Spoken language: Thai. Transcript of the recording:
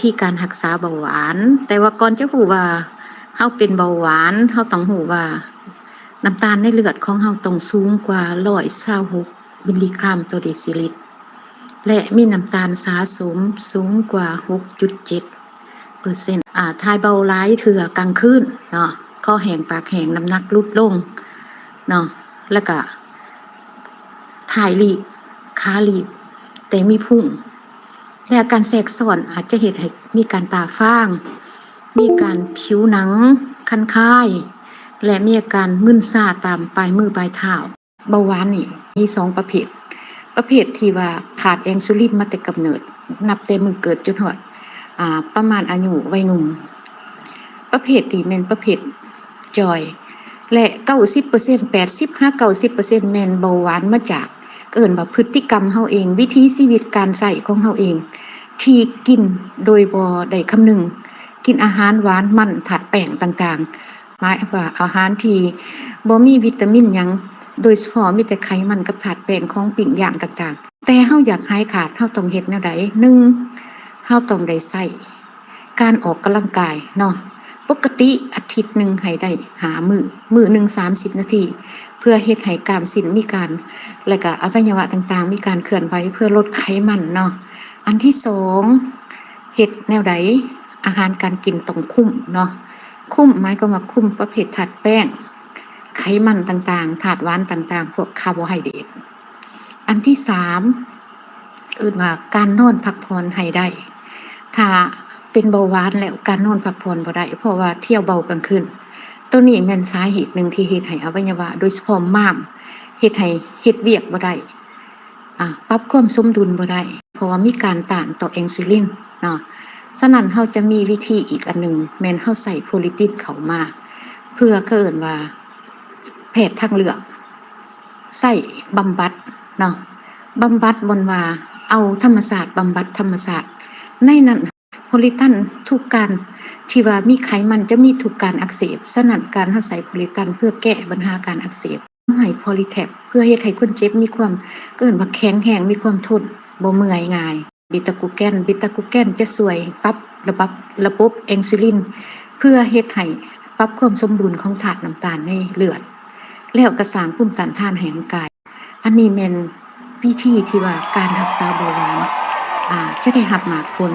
ที่การรักษาเบาหวาน แต่ว่าก่อนจะรู้ว่าเฮาเป็นเบาหวานเฮาต้องรู้ว่า น้ำตาลในเลือดของเฮาต้องสูงกว่า126มิลลิกรัมต่อเดซิลิตร และมีน้ำตาลสะสมสูงกว่า 6.7เปอร์เซ็นต์อ่าทายเบาหลายเถื่อกลางคืนเนาะคอแห้งปากแห้งน้ำหนักลดลงเนาะแล้วก็ถ่ายรีบขารีบแต่มีพุ่ง และอาการแทรกซ้อนอาจจะเหตุให้มีการตาฟ้าง มีการผิวหนังคันคาย และมีอาการมึนซาตามปลายมือปลายเท้าเบาหวานนี่มีสองประเภท ประเภทที่ว่าขาดแอินซูลินมาแต่กำเนิด นับแต่มือเกิดจนหอดอ่าประมาณอายุวัยหนุ่ม ประเภทที่แม่นประเภทจอย และ90% 85 90%แม่นเบาหวานมาจากเอิ่นว่าพฤติกรรมเฮาเอง วิถีชีวิตการใส่ของเฮาเอง ที่กินโดยบ่ได้คำนึงกินอาหารหวานมันถัดแป้งต่างๆหมายว่าอาหารที่บ่มีวิตามินยังโดยเฉพาะมีแต่ไขมันกับถาดแป้งของปิ้งย่างต่างๆ แต่เฮาอยากหายขาดเฮาต้องเฮ็ดแนวใดหนึ่งเฮาต้องได้ใช้การออกกำลังกายเนาะปกติอาทิตย์หนึ่งให้ได้หามือมือหนึ่ง30นาที เพื่อเฮ็ดให้กล้ามสินมีการ และก็อวัยวะต่างๆ มีการเคลื่อนไหวเพื่อลดไขมันเนาะ อันที่สองเฮ็ดแนวใดอาหารการกินต้องคุ้มเนาะคุ้มหมายก็ว่าคุ้มประเภทถาดแป้ง ไขมันต่างๆ ถาดหวานต่างๆ พวกคาร์โบไฮเดรตอันที่สามอื่นว่าการนอนพักผ่อนให้ได้ ถ้าเป็นเบาหวานแล้วการนอนพักผ่อนบ่ได้เพราะว่าเที่ยวเบากลางคืนตัวนี้แม่นสาเหตุหนึ่งที่เฮ็ดให้อวัยวะ โดยเฉพาะม้ามเฮ็ดให้เฮ็ดเวียกบ่ได้อ่าปรับความสมดุลบ่ได้ เพราะว่ามีการต้านต่อเอินซูลินเนาะฉะนั้นเฮาจะมีวิธีอีกอันหนึ่งแมนเฮาใส่โพลิตินเขามา เพื่อเกินว่าแพทย์ทางเลือกใส่บำบัดเนาะบำบัดบนว่าเอาธรรมศาสตร์บำบัดธรรมศาสตร์ ในนั้นโพลิตันทุกการที่ว่ามีไขมันจะมีทุกการอักเสบฉะนั้นการเฮาใส่โพลิตันเพื่อแก้ปัญหาการอักเสบให้โพลิแทปเพื่อให้คนเจ็บมีความเกินว่าแข็งแรงมีความทน บ่เมื่อยง่าย บิตากูแกนบิตากูแกนจะสวยปรับระบบระบบอินซูลิน เพื่อเฮ็ดให้ปรับความสมดุลของถาดน้ำตาลในเลือด แล้วกระสางภูมิต้านทานให้ร่างกาย อันนี้แม่นวิธีที่ว่าการรักษาเบาหวานอ่าจะได้หับมากผล